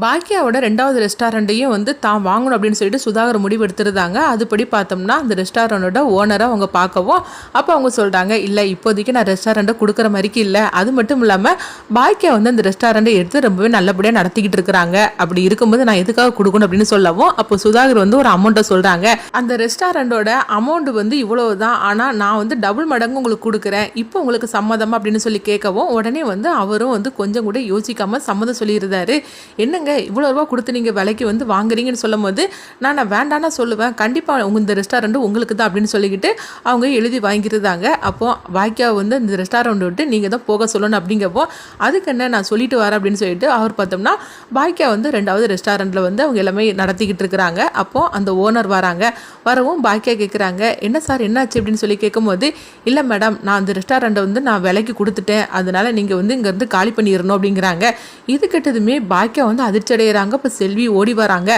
பாக்கியாவோட ரெண்டாவது ரெஸ்டாரண்ட்டையும் வந்து தான் வாங்கணும் அப்படின்னு சொல்லிட்டு சுதாகர் முடிவு எடுத்துருந்தாங்க அதுபடி பார்த்தோம்னா அந்த ரெஸ்டாரண்ட்டோட ஓனரை அவங்க பார்க்கவும் அப்போ அவங்க சொல்கிறாங்க இல்லை இப்போதைக்கு நான் ரெஸ்டாரண்ட்டை கொடுக்குற மாதிரிக்கு இல்லை. அது மட்டும் இல்லாமல் பாக்கியா வந்து அந்த ரெஸ்டாரண்ட்டை எடுத்து ரொம்பவே நல்லபடியாக நடத்திக்கிட்டு இருக்கிறாங்க. அப்படி இருக்கும்போது நான் எதுக்காக கொடுக்கணும் அப்படின்னு சொல்லவும் அப்போ சுதாகர் வந்து ஒரு அமௌண்ட்டை சொல்கிறாங்க அந்த ரெஸ்டாரண்ட்டோட அமௌண்ட் வந்து இவ்வளவு தான் ஆனால் நான் வந்து டபுள் மடங்கு உங்களுக்கு கொடுக்குறேன். இப்போ உங்களுக்கு சம்மதமா? அப்படின்னு சொல்லி கேட்கவும் உடனே வந்து அவரும் வந்து கொஞ்சம் கூட யோசிக்காமல் சம்மதம் சொல்லியிருந்தாரு. என்னங்க இவ்வளோ ரூபா கொடுத்து நீங்கள் விலைக்கு வந்து வாங்குறீங்கன்னு சொல்லும் போது நான் நான் வேண்டாம்னா சொல்லுவேன். கண்டிப்பாக உங்கள் இந்த ரெஸ்டாரண்ட்டு உங்களுக்கு தான் அப்படின்னு சொல்லிக்கிட்டு அவங்க எழுதி வாங்கிருந்தாங்க அப்போது பாக்கியா வந்து இந்த ரெஸ்டாரண்ட் விட்டு நீங்கள் தான் போக சொல்லணும் அப்படிங்கப்போ அதுக்கு என்ன நான் சொல்லிட்டு வரேன் அப்படின்னு சொல்லிட்டு அவர் பார்த்தோம்னா பாக்கியா வந்து ரெண்டாவது ரெஸ்டாரண்ட்டில் வந்து அவங்க எல்லாமே நடத்திக்கிட்டு இருக்கிறாங்க. அப்போது அந்த ஓனர் வராங்க. வரவும் பாக்கியா கேட்குறாங்க என்ன சார் என்னாச்சு? அப்படின்னு சொல்லி கேட்கும்போது இல்லை மேடம் நான் அந்த ரெஸ்டாரண்ட்டை வந்து நான் விலைக்கு கொடுத்துட்டேன். அதனால் நீங்கள் வந்து இங்கேருந்து காலி பண்ணிடணும் அப்படிங்கிறாங்க. இது கெட்டதுமே பாக்கியா வந்து அதிர்ச்சி அடைகிறாங்க இப்போ செல்வி ஓடி வராங்க.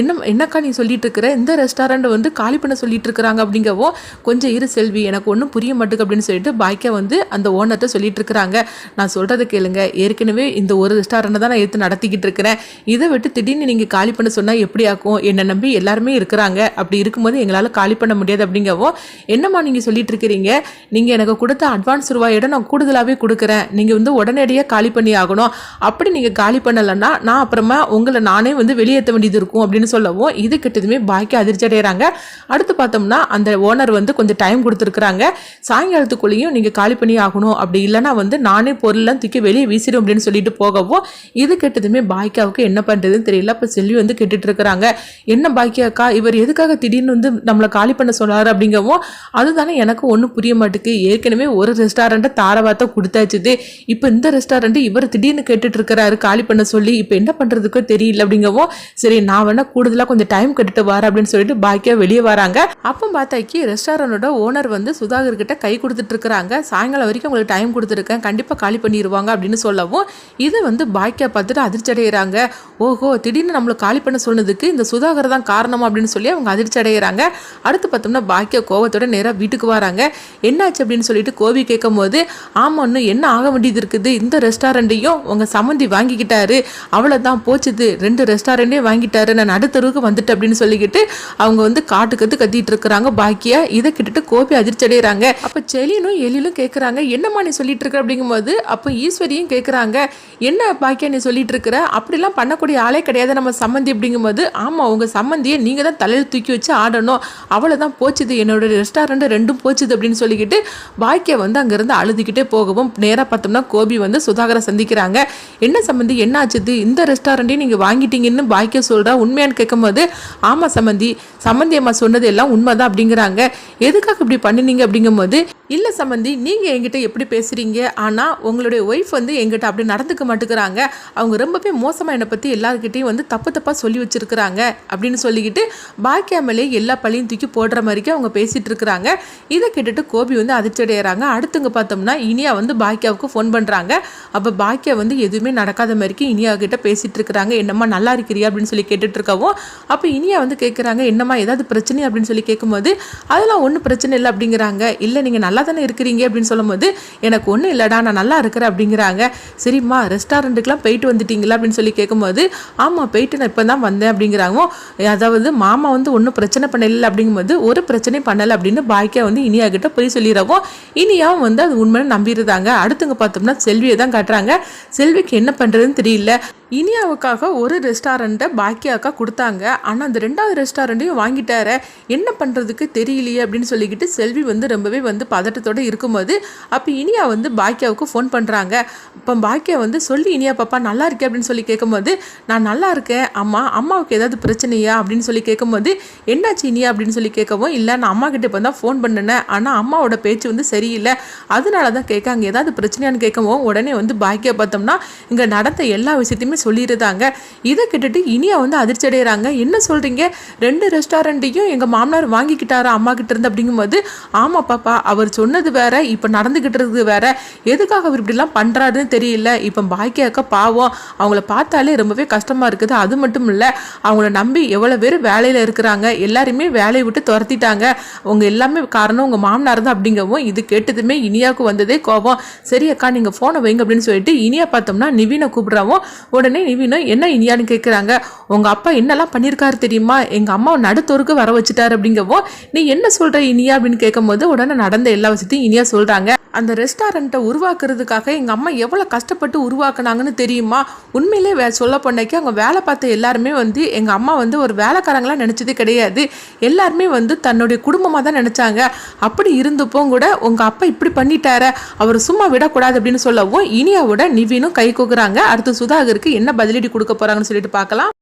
என்ன என்னக்கா நீ சொல்லிட்டு இருக்கிற இந்த ரெஸ்டாரண்ட் வந்து காலி பண்ண சொல்லிட்டு இருக்கிறாங்க அப்படிங்கவோ கொஞ்சம் இரு செல்வி எனக்கு ஒன்றும் புரிய மாட்டுக்கு அப்படின்னு சொல்லிட்டு பாக்கியா வந்து அந்த ஓனர்கிட்ட சொல்லிட்டு இருக்கிறாங்க நான் சொல்கிறத கேளுங்க. ஏற்கனவே இந்த ஒரு ரெஸ்டாரண்ட்டை தான் நான் எடுத்து நடத்திக்கிட்டு இருக்கிறேன். இதை விட்டு திடீர்னு நீங்கள் காலி பண்ண சொன்னால் எப்படி ஆகும்? என்னை நம்பி எல்லாருமே இருக்கிறாங்க. அப்படி இருக்கும்போது எங்களால் காலி பண்ண முடியாது அப்படிங்கவோ என்னம்மா நீங்கள் சொல்லிட்டு இருக்கிறீங்க நீங்கள் எனக்கு கொடுத்த அட்வான்ஸ் ரூபாயோட நான் கூடுதலாகவே கொடுக்குறேன். நீங்கள் வந்து உடனடியாக காலி பண்ணி ஆகணும். அப்படி நீங்கள் காலி பண்ணலைன்னா நான் அப்புறம் உங்களை நானே வந்து வெளியேற்ற வேண்டியது இருக்கும் அப்படின்னு சொல்லவும் இது கிட்டதுமே பாக்கி அதிர்ச்சி அடைகிறாங்க அடுத்து பார்த்தோம்னா அந்த ஓனர் வந்து கொஞ்சம் டைம் கொடுத்துருக்குறாங்க. சாயங்காலத்துக்குள்ளேயும் நீங்கள் காலி பண்ணி ஆகணும். அப்படி இல்லைன்னா வந்து நானே பொருள்லாம் தூக்கி வெளியே வீசிடும் அப்படின்னு சொல்லிட்டு போகவும் இது கெட்டதுமே பாக்கியாவுக்கு என்ன பண்ணுறதுன்னு தெரியல. அப்போ செல்வி வந்து கேட்டுட்டு இருக்கிறாங்க என்ன பாக்கியாக்கா இவர் எதுக்காக திடீர்னு வந்து நம்மளை காலி பண்ண சொன்னார் அப்படிங்கவும் அதுதானே எனக்கு ஒன்றும் புரிய மாட்டுக்கு ஏற்கனவே ஒரு ரெஸ்டாரண்ட்டை தாரவாத்த கொடுத்தாச்சுது. இப்போ இந்த ரெஸ்டாரண்ட்டு இவர் திடீர்னு கேட்டுட்டு இருக்கிறாரு காலி பண்ண சொல்லி. இப்போ என்ன பண்ணுறதுக்கோ தெரியல அப்படிங்கவும் சரி நான் வேணா கூடுதலாக கொஞ்சம் டைம் கட்டிட்டு வரேன் அப்படின்னு சொல்லிட்டு பாக்கியா வெளியே வராங்க. அப்போ பார்த்தாக்கி ரெஸ்டாரண்டோட ஓனர் வந்து சுதாகர் கிட்ட கை கொடுத்துட்டு இருக்கிறாங்க. சாயங்காலம் வரைக்கும் உங்களுக்கு டைம் கொடுத்துருக்கேன். கண்டிப்பாக காலி பண்ணிடுவாங்க அப்படின்னு சொல்லவும் இதை வந்து பாக்கியா பார்த்துட்டு அதிர்ச்சி அடைகிறாங்க ஓஹோ திடீர்னு நம்மளை காலி பண்ண சொன்னதுக்கு இந்த சுதாகர் தான் காரணம் அப்படின்னு சொல்லி அவங்க அதிர்ச்சி அடைகிறாங்க அடுத்து பார்த்தோம்னா பாக்கியா கோவத்தோட நேராக வீட்டுக்கு வராங்க. என்னாச்சு அப்படின்னு சொல்லிட்டு கோவி கேட்கும் போது இன்னும் என்ன ஆக வேண்டியது இருக்குது? இந்த ரெஸ்டாரண்ட்டையும் உங்கள் சம்மந்தி வாங்கிக்கிட்டாரு. அவ்வளோதான் போச்சுது ரெண்டு ரெஸ்டாரண்ட்டே வாங்கிட்டாரு நான் நடுத்தருவுக்கு வந்துட்டு அப்படின்னு சொல்லிக்கிட்டு அவங்க வந்து காட்டுக்கத்து கத்திட்டு இருக்கிறாங்க. பாக்கியா இதை கிட்டுட்டு கோபி அதிர்ச்சி அடைகிறாங்க அப்போ செலினும் எழிலும் கேட்குறாங்க என்னம்மா நீ சொல்லிட்டு இருக்க? அப்படிங்கும்போது அப்போ ஈஸ்வரியும் கேட்குறாங்க என்ன பாக்கியா நீ சொல்லிட்டு இருக்கிற? அப்படிலாம் பண்ணக்கூடிய ஆளே கிடையாது நம்ம சம்மந்தி. அப்படிங்கும்போது ஆமாம் உங்கள் சம்மந்தியை நீங்கள் தான் தலையில் தூக்கி வச்சு ஆடணும். அவ்வளோதான் போச்சுது என்னோட ரெஸ்டாரண்ட் ரெண்டும் போச்சுது அப்படின்னு சொல்லிக்கிட்டு பாக்கியா வந்து அங்கேருந்து அழுதுகிட்டே போகவும் நேராக பார்த்தோம்னா கோபி வந்து சுதாகரை சந்திக்கிறாங்க. என்ன சம்மந்தி என்ன ஆச்சுது? இந்த ரெஸ்டாரண்ட்டையும் நீங்கள் வாங்கிட்டீங்கன்னு பாக்கியா சொல்கிறா உண்மையான்னு கேட்கும்போது ஆமாம் சம்மந்தி சம்மந்தி அம்மா சொன்னது எல்லாம் உண்மைதான் அப்படிங்கிறாங்க. எதுக்காக இப்படி பண்ணினீங்க அப்படிங்கும்போது இல்லை சம்மந்தி நீங்கள் என்கிட்ட எப்படி பேசுகிறீங்க ஆனால் உங்களுடைய ஒய்ஃப் வந்து எங்கிட்ட அப்படி நடந்துக்க மாட்டேங்கிறாங்க. அவங்க ரொம்பவே மோசமாக என்னை பற்றி எல்லாருக்கிட்டையும் வந்து தப்பு தப்பாக சொல்லி வச்சிருக்கிறாங்க அப்படின்னு சொல்லிக்கிட்டு பாக்கியாமலே எல்லா பழியும் தூக்கி போடுற மாதிரிக்கு அவங்க பேசிகிட்டு இருக்கிறாங்க. இதை கேட்டுட்டு கோபி வந்து அதிர்ச்சி அடைகிறாங்க அடுத்துங்க பார்த்தோம்னா இனியா வந்து பாக்கியாவுக்கு ஃபோன் பண்ணுறாங்க அப்போ பாக்கியா வந்து எதுவுமே நடக்காத மாதிரிக்கு இனியா கிட்ட பேசிகிட்டு இருக்கிறாங்க. என்னம்மா நல்லா இருக்கிறியா? அப்படின்னு சொல்லி கேட்டுட்டு இருக்கவும் அப்போ இனியா வந்து கேட்குறாங்க என்னம்மா ஏதாவது பிரச்சனை அப்படின்னு சொல்லி கேட்கும்போது அதெல்லாம் ஒன்றும் பிரச்சனை இல்லை அப்படிங்கிறாங்க. இல்லை நீங்கள் நல்லா தானே இருக்கிறீங்க அப்படின்னு சொல்லும்போது எனக்கு ஒன்றும் இல்லைடா நான் நல்லா இருக்கிறேன் அப்படிங்கிறாங்க. சரிம்மா ரெஸ்டாரண்ட்டுக்கெலாம் போயிட்டு வந்துட்டீங்களா? அப்படின்னு சொல்லி கேட்கும்போது ஆமாம் போயிட்டு நான் இப்போ தான் வந்தேன் அப்படிங்கிறாங்க. அதாவது மாமா வந்து ஒன்றும் பிரச்சனை பண்ணலை அப்படிங்கும்போது ஒரு பிரச்சனையும் பண்ணலை அப்படின்னு பாக்கியா வந்து இனியா கிட்ட போய் சொல்லிடுறவும் இனியாவும் வந்து அது உண்மையை நம்பிடுறாங்க. அடுத்துங்க பார்த்தோம்னா செல்வியை தான் காட்டுறாங்க. செல்விக்கு என்ன பண்ணுறதுன்னு தெரியல. இனியாவுக்காக ஒரு ரெஸ்டாரண்ட்டை பாக்கியாக்கா கொடுத்தாங்க. ஆனால் அந்த ரெண்டாவது ரெஸ்டாரண்ட்டையும் வாங்கிட்டார. என்ன பண்ணுறதுக்கு தெரியலையே அப்படின்னு சொல்லிக்கிட்டு செல்வி வந்து ரொம்பவே வந்து பதட்டத்தோடு இருக்கும்போது அப்போ இனியா வந்து பாக்கியாவுக்கு ஃபோன் பண்ணுறாங்க இப்போ பாக்கியா வந்து சொல்லி இனியா பாப்பா நல்லா இருக்கே அப்படின்னு சொல்லி கேட்கும்போது நான் நல்லா இருக்கேன். அம்மா அம்மாவுக்கு ஏதாவது பிரச்சனையா? அப்படின்னு சொல்லி கேட்கும்போது என்னாச்சு இனியா? அப்படின்னு சொல்லி கேட்கவும் இல்லை நான் அம்மா கிட்ட இப்போ தான் ஃபோன் பண்ணினேன். ஆனால் அம்மாவோட பேச்சு வந்து சரியில்லை. அதனால தான் கேட்காங்க ஏதாவது பிரச்சனையான்னு கேட்கவும் உடனே வந்து பாக்கியா பார்த்தோம்னா இங்கே நடந்த எல்லா விஷயத்தையுமே சொல்லியிருந்தாங்க. இதை கேட்டுட்டு இனியா வந்து அதிர்ச்சி அடைகிறாங்க என்ன சொல்கிறீங்க ரெண்டு ரெஸ்டாரண்ட்டையும் எங்கள் மாமனார் வாங்கிக்கிட்டாரா அம்மா கிட்ட இருந்து? அப்படிங்கும்போது ஆமாம் பாப்பா அவர் சொன்னது வேற இப்போ நடந்துக்கிட்டு இருக்குது வேற. எதுக்காக அவர் இப்படிலாம் பண்ணுறாருன்னு தெரியல. இப்போ பாக்கியாக்கா பாவம். அவங்கள பார்த்தாலே ரொம்பவே கஷ்டமாக இருக்குது. அது மட்டும் இல்லை அவங்கள நம்பி எவ்வளோ பேர் வேலையில் இருக்கிறாங்க. எல்லாருமே வேலையை விட்டு துரத்திட்டாங்க. அவங்க எல்லாமே காரணம் உங்கள் மாமனார் தான் அப்படிங்கவும் இது கேட்டதுமே இனியாவுக்கு வந்ததே கோபம். சரி அக்கா நீங்கள் ஃபோனை வைங்க அப்படின்னு சொல்லிட்டு இனியா பார்த்தோம்னா நிவினை கூப்பிட்றாவும் உடனே உடனே நிவினா என்ன இனியான்னு கேட்குறாங்க உங்கள் அப்பா என்னெல்லாம் பண்ணியிருக்காரு தெரியுமா? எங்கள் அம்மாவை நடுத்தோருக்கு வர வச்சுட்டாரு அப்படிங்கவும் நீ என்ன சொல்கிற இனியா? அப்படின்னு கேட்கும்போது உடனே நடந்த எல்லா விஷயத்தையும் இனியா சொல்கிறாங்க அந்த ரெஸ்டாரண்ட்டை உருவாக்குறதுக்காக எங்கள் அம்மா எவ்வளோ கஷ்டப்பட்டு உருவாக்குனாங்கன்னு தெரியுமா? உண்மையிலே வே சொல்ல போனக்கு அவங்க வேலை பார்த்த எல்லாருமே வந்து எங்கள் அம்மா வந்து ஒரு வேலைக்காரங்களாம் நினச்சதே கிடையாது. எல்லாருமே வந்து தன்னுடைய குடும்பமாக தான் நினச்சாங்க. அப்படி இருந்தப்போ கூட உங்கள் அப்பா இப்படி பண்ணிட்டார. அவர் சும்மா விடக்கூடாது அப்படின்னு சொல்லவும் இனியாவோட நிவினும் கை கொக்குறாங்க. அடுத்து சுதாகருக்கு என்ன பதிலடி கொடுக்க போகிறாங்கன்னு சொல்லிட்டு பார்க்கலாம்.